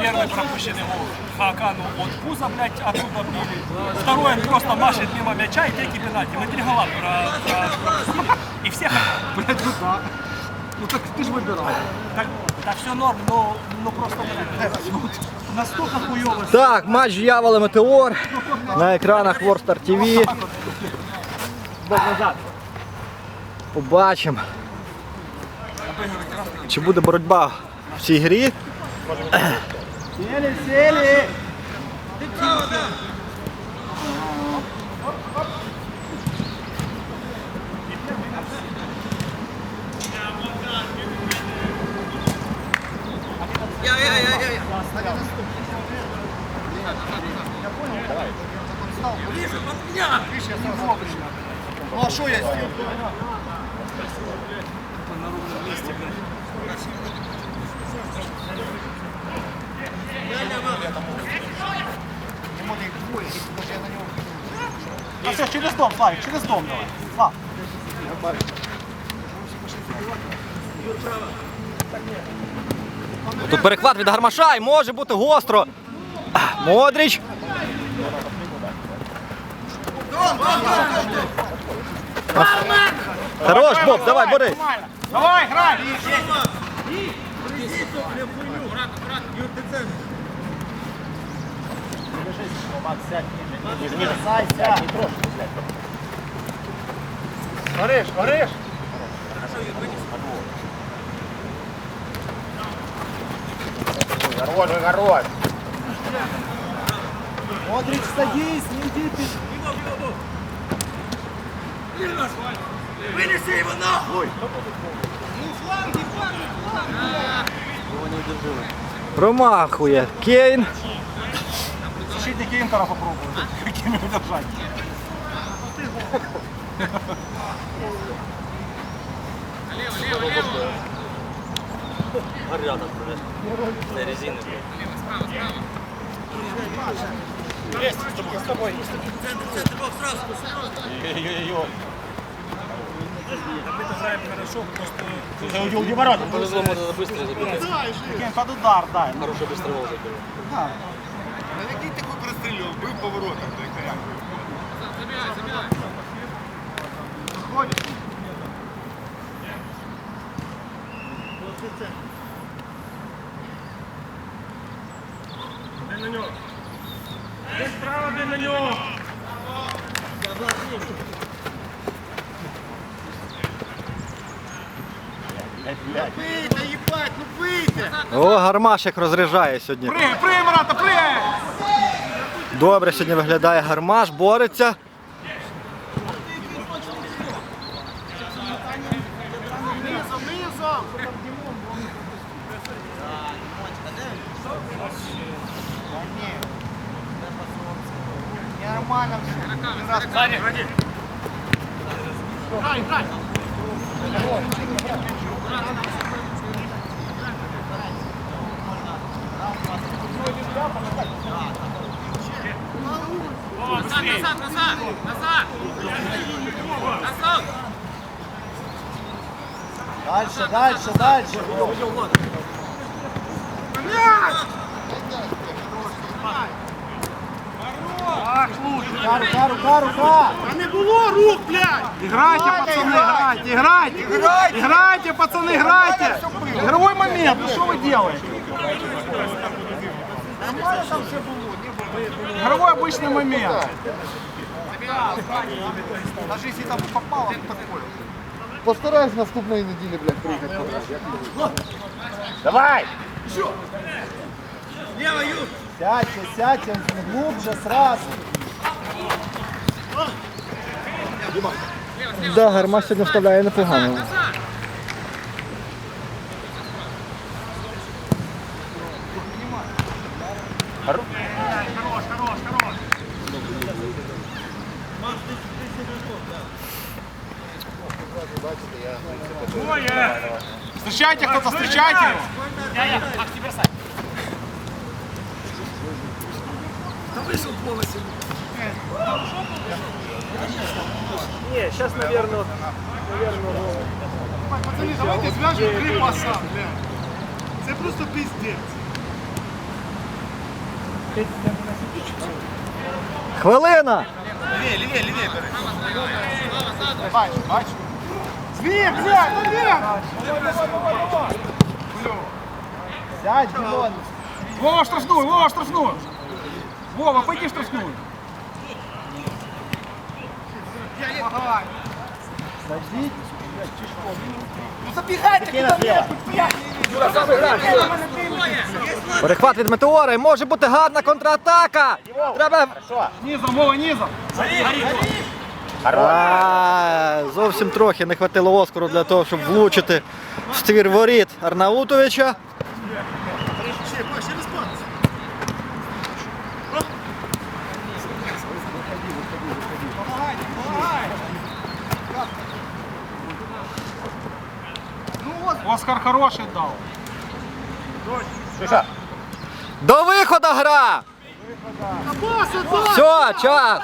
Первый пропущенный гол Хакану от Пуза, блядь, оттуда били. Второй он просто машет мимо мяча и третий пенальти. Мы три гола про, про- пропустили. И все Блядь, ну да. Ну так ти ж вибирав. так, так все норм, но, но просто блядь, настолько хуёво. Так, матч Яволи Метеор на екранах Worldstar TV. Побачимо. Чи буде боротьба в цій грі? Сели, сели. Ну а що я сделал? А все, через дом, Славик, через дом давай. Слав. Тут перехват від гармаша і може бути гостро. Модріч. Хорош, Боб, давай, бери. Давай, грай! Гориш, гориш! Хорош, хорош! Модрич, садись, не иди ты! Вынеси его нахуй! Ну фланги, фланги, фланги! Промахує. Кейн. Давайте Кентера попробуем. Какими удержать. Лево, лево, лево. Горят Это резины. Лево, с тобой. С тобой. Центр, центр, бог сразу. Ой-ой-ой. Хорошо, просто... Уйди ворота. Повезло, можно быстро забить. Под удар, да. Хороший быстровол забил. Да. Який такий прострілював? Бив поворотом, той коряк. Дай на нього. Дай справа, дай на нього. Бийте, їбать, ну бийте! О, гармаш як розряджає сьогодні. Прыгай, прыгай, Марата, прыгай! Добре сьогодні виглядає гармаш, бореться. Нормально Саня, ходи. Назад, назад, назад, назад! Назад! Дальше, дальше, дальше. Рука, рука, рука, рука. А не було рук, блядь! Играйте, пацаны, играйте, играйте. Играйте, пацаны, играйте. Игровой момент, ну что вы делаете? Игровой обычный момент. Даже если там попало, то такое. Постараюсь наступної неділі, блядь, приїхати. Давай! Сядьте, сядьте глубже сразу. Да, гармаш сьогодні вставляє непогано. Встречайте кто-то, встречайте его. Я, я, Макс, не бросай. Пацаны, давайте свяжем три паса, блядь. Це просто пиздець. Хвилина! Бач, бач. Звір, взять, ну звір! Сядь, Ділон. Вова штрафную, Вова штрафную. Вова, пойди штрафную. Садіть. Ну забігайте, куди Перехват від метеора і може бути гарна контратака! Треба. Низом, Вова, низом. А, зовсім трохи не хватило Оскару для того, щоб влучити в ствір воріт Арнаутовича. Оскар хороший дал. До виходу гра! Все, час!